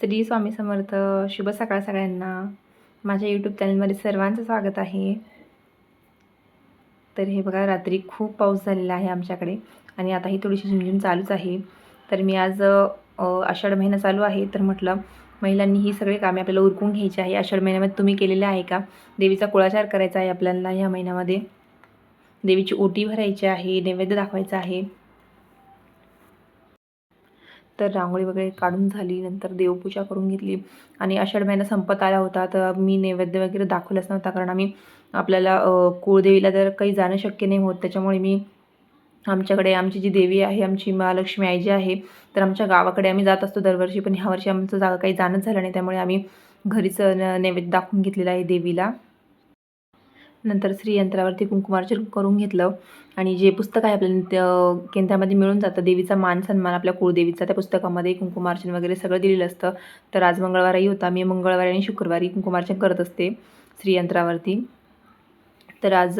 श्री स्वामी समर्थ शुभ सकाळ सगळ्यांना. माझ्या यूट्यूब चॅनलमध्ये सर्वांचं स्वागत आहे. तर हे बघा रात्री खूप पाऊस झालेला आहे आमच्याकडे आणि आता ही थोडीशी झुमझुम चालूच आहे. तर मी आज आषाढ महिना चालू आहे. तर म्हटलं महिलांनी ही सगळी कामे आपल्याला उरकून घ्यायची आहे. आषाढ महिन्यामध्ये तुम्ही केलेले आहे का? देवीचा कुळाचार करायचा आहे आपल्याला ह्या महिन्यामध्ये. देवीची ओटी भरायची आहे नैवेद्य दाखवायचा आहे. तर रांगोळी वगैरे काढून झाली नंतर देवपूजा करून घेतली. आणि आषाढ महिना संपत आला होता. तर मी नैवेद्य वगैरे दाखवलाच नव्हता कारण आम्ही आपल्याला कुळदेवीला जर काही जाणं शक्य नाही होत. त्याच्यामुळे मी आमच्याकडे आमची जी देवी आहे आमची महालक्ष्मी आई जी आहे तर आमच्या गावाकडे आम्ही जात असतो दरवर्षी. पण ह्या वर्षी आमचं जागा काही जाणंच झालं नाही. त्यामुळे आम्ही घरीच न नैवेद्य दाखवून घेतलेला आहे देवीला. नंतर श्रीयंत्रावरती कुंकुमार्चन करून घेतलं. आणि जे पुस्तक आहे आपल्या त्या केंद्रामध्ये मिळून जातं देवीचा मान सन्मान आपल्या कुळदेवीचा त्या पुस्तकामध्ये कुंकुमार्चन वगैरे सगळं दिलेलं असतं. तर आज मंगळवारही होता. मी मंगळवारी आणि शुक्रवारी कुंकुमार्चन करत असते श्रीयंत्रावरती. तर आज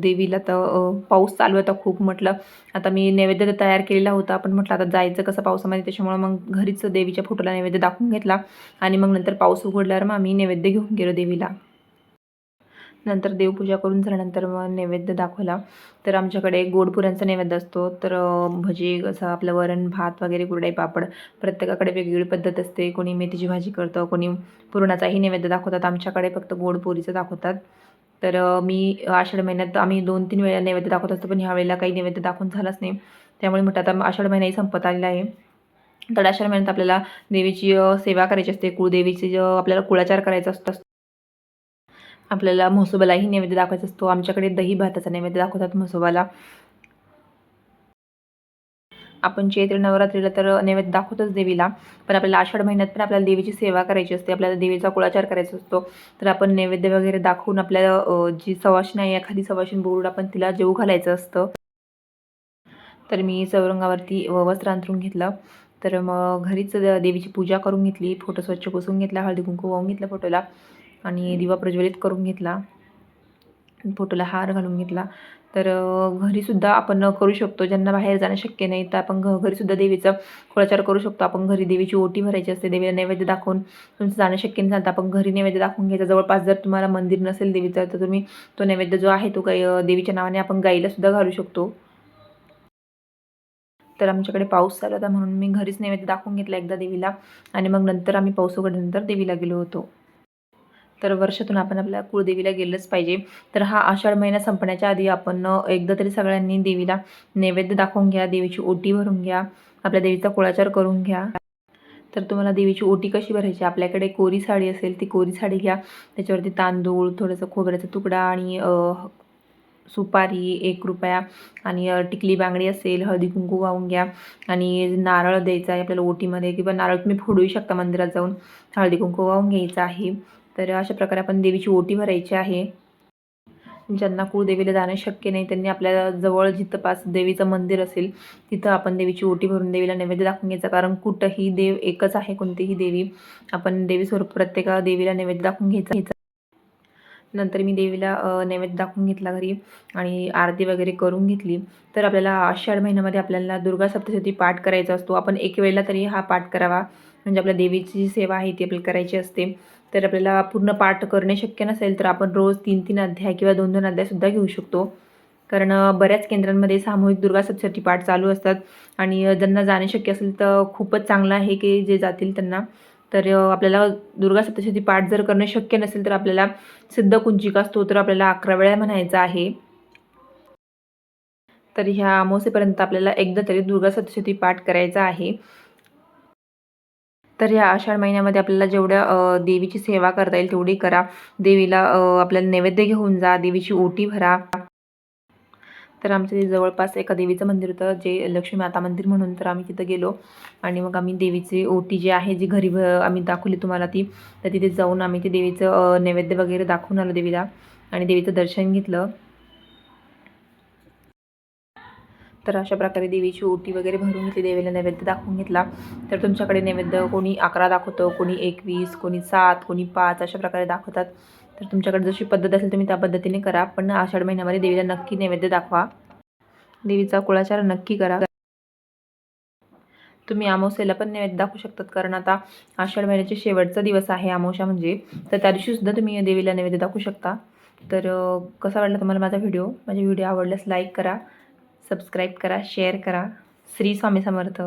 देवीला तर पाऊस चालू होता खूप म्हटलं. आता मी नैवेद्य तयार केलेला होता. पण म्हटलं आता जायचं कसं पावसामध्ये? त्याच्यामुळं मग घरीच देवीच्या फोटोला नैवेद्य दाखवून घेतला. आणि मग नंतर पाऊस उघडल्यावर मग आम्ही नैवेद्य घेऊन गेलो देवीला. नंतर देवपूजा करून झाल्यानंतर मग नैवेद्य दाखवला. तर आमच्याकडे गोडपुऱ्यांचा नैवेद्य असतो. तर भजी असं आपलं वरण भात वगैरे कुरडाई पापड प्रत्येकाकडे वेगवेगळी पद्धत असते. कोणी मेथीची भाजी करतं कोणी पुरणाचाही नैवेद्य दाखवतात. आमच्याकडे फक्त गोडपुरीचं दाखवतात. तर मी आषाढ महिन्यात आम्ही दोन तीन वेळा नैवेद्य दाखवत असतो पण ह्या वेळेला काही नैवेद्य दाखवून झालाच नाही. त्यामुळे म्हटलं आता आषाढ महिनाही संपत आलेला आहे. तर आषाढ महिन्यात आपल्याला देवीची सेवा करायची असते. कुळदेवीची आपल्याला कुळाचार करायचा असतो. आपल्याला म्हसोबालाही नैवेद्य दाखवायचा असतो. आमच्याकडे दही भाताचा नैवेद्य दाखवतात म्हसोबाला. आपण चैत्र नवरात्रीला तर नैवेद्य दाखवतोच देवीला. पण आपल्याला आषाढ महिन्यात पण आपल्याला देवीची सेवा करायची असते. आपल्याला देवीचा कुळाचार करायचा असतो. तर आपण नैवेद्य वगैरे दाखवून आपल्याला जी सवाशन आहे एखादी सवाशन बोर्ड आपण तिला जेऊ घालायचं असतं. तर मी चौरंगावरती व वस्त्र अंतरून घेतलं. तर मग घरीच देवीची पूजा करून घेतली. फोटो स्वच्छ पुसून घेतला. हळदी कुंकू वाहून घेतला फोटोला. आणि दिवा प्रज्वलित करून घेतला. फोटोला हार घालून घेतला. तर घरीसुद्धा आपण करू शकतो. ज्यांना बाहेर जाणं शक्य नाही तर आपण घ घरीसुद्धा देवीचा कुळाचार करू शकतो. आपण घरी देवीची ओटी भरायची असते देवीला नैवेद्य दाखवून तुमचं जाणं शक्य नाही झालं आपण घरी नैवेद्य दाखवून घ्यायचं. जवळपास जर तुम्हाला मंदिर नसेल देवीचं तर तुम्ही तो नैवेद्य जो आहे तो गाय देवीच्या नावाने आपण गाईलासुद्धा घालू शकतो. तर आमच्याकडे पाऊस चालू होता म्हणून मी घरीच नैवेद्य दाखवून घेतला एकदा देवीला. आणि मग नंतर आम्ही पाऊस उघडल्यानंतर देवीला गेलो होतो. तर वर्षातून आपण आपल्या कुळदेवीला गेलंच पाहिजे. तर हा आषाढ महिना संपण्याच्या आधी आपण एकदा तरी सगळ्यांनी देवीला नैवेद्य दाखवून घ्या देवीची ओटी भरून घ्या आपल्या देवीचा कुळाचार करून घ्या. तर तुम्हाला देवीची ओटी कशी भरायची? आपल्याकडे कोरी साडी असेल ती कोरी साडी घ्या. त्याच्यावरती तांदूळ थोडंसं खोबऱ्याचा तुकडा आणि सुपारी एक रुपया आणि टिकली बांगडी असेल हळदी कुंकू वाहून घ्या. आणि नारळ द्यायचा आहे आपल्याला ओटीमध्ये किंवा नारळ तुम्ही फोडूही शकता मंदिरात जाऊन. हळदी कुंकू वाहून घ्यायचं आहे. तर अशा प्रकारे आपण देवीची ओटी भरायची आहे. ज्यांना कुळदेवीला जाणं शक्य नाही त्यांनी आपल्या जवळ जिथं पास देवीचं मंदिर असेल तिथं आपण देवीची ओटी भरून देवीला नैवेद्य दाखवून घ्यायचा. कारण कुठंही देव एकच आहे कोणतीही देवी आपण देवी स्वरूप प्रत्येका देवीला नैवेद्य दाखवून घ्यायचा. घ्यायचा नंतर मी देवीला नैवेद्य दाखवून घेतला घरी आणि आरती वगैरे करून घेतली. तर आपल्याला आषाढ महिन्यामध्ये आपल्याला दुर्गा सप्तशती पाठ करायचा असतो. आपण एक वेळेला तरी हा पाठ करावा. म्हणजे आपल्या देवीची जी सेवा आहे ती आपल्याला करायची असते. तर आपल्याला पूर्ण पाठ करणे शक्य नसेल तर आपण रोज तीन तीन अध्याय किंवा दोन दोन अध्यायसुद्धा घेऊ शकतो. कारण बऱ्याच केंद्रांमध्ये सामूहिक दुर्गा सप्तशती पाठ चालू असतात. आणि ज्यांना जाणे शक्य असेल तर खूपच चांगलं आहे की जे जातील त्यांना. तर आपल्याला दुर्गा सप्तशती पाठ जर करणं शक्य नसेल तर आपल्याला सिद्ध कुंजिका स्तोत्र आपल्याला अकरा वेळा म्हणायचं आहे. तर ह्या अमावस्येपर्यंत आपल्याला एकदा तरी दुर्गा सप्तशती पाठ करायचा आहे. तर ह्या आषाढ महिन्यामध्ये आपल्याला जेवढ्या देवीची सेवा करता येईल तेवढी करा. देवीला आपल्याला नैवेद्य घेऊन जा देवीची ओटी भरा. तर आमच्या इथे जवळपास एका देवीचं मंदिर होतं जे लक्ष्मी माता मंदिर म्हणून तर आम्ही तिथं गेलो. आणि मग आम्ही देवीची ओटी जी आहे जी घरी आम्ही दाखवली तुम्हाला ती तर तिथे जाऊन आम्ही ते देवीचं नैवेद्य वगैरे दाखवून आलो देवीला. आणि देवीचं दर्शन घेतलं. तर अशा प्रकारे देवीची ओटी वगैरे भरून घेतली देवीला नैवेद्य दाखवून घेतला. तर तुमच्याकडे नैवेद्य कोणी अकरा दाखवतं कोणी एकवीस कोणी सात कोणी पाच अशा प्रकारे दाखवतात. तर तुमच्याकडे जशी पद्धत असेल तुम्ही त्या पद्धतीने करा पण आषाढ महिन्यामध्ये देवीला नक्की नैवेद्य दाखवा. देवीचा कुळाचार नक्की करा. तुम्ही अमावस्येला पण नैवेद्य दाखवू शकतात कारण आता आषाढ महिन्याचे शेवटचा दिवस आहे आमोशा म्हणजे तर त्या दिवशीसुद्धा तुम्ही देवीला नैवेद्य दाखवू शकता. तर कसा वाटला तुम्हाला माझा व्हिडिओ? माझे व्हिडिओ आवडल्यास लाईक करा. सबस्क्राईब करा शेअर करा. श्री स्वामी समर्थ.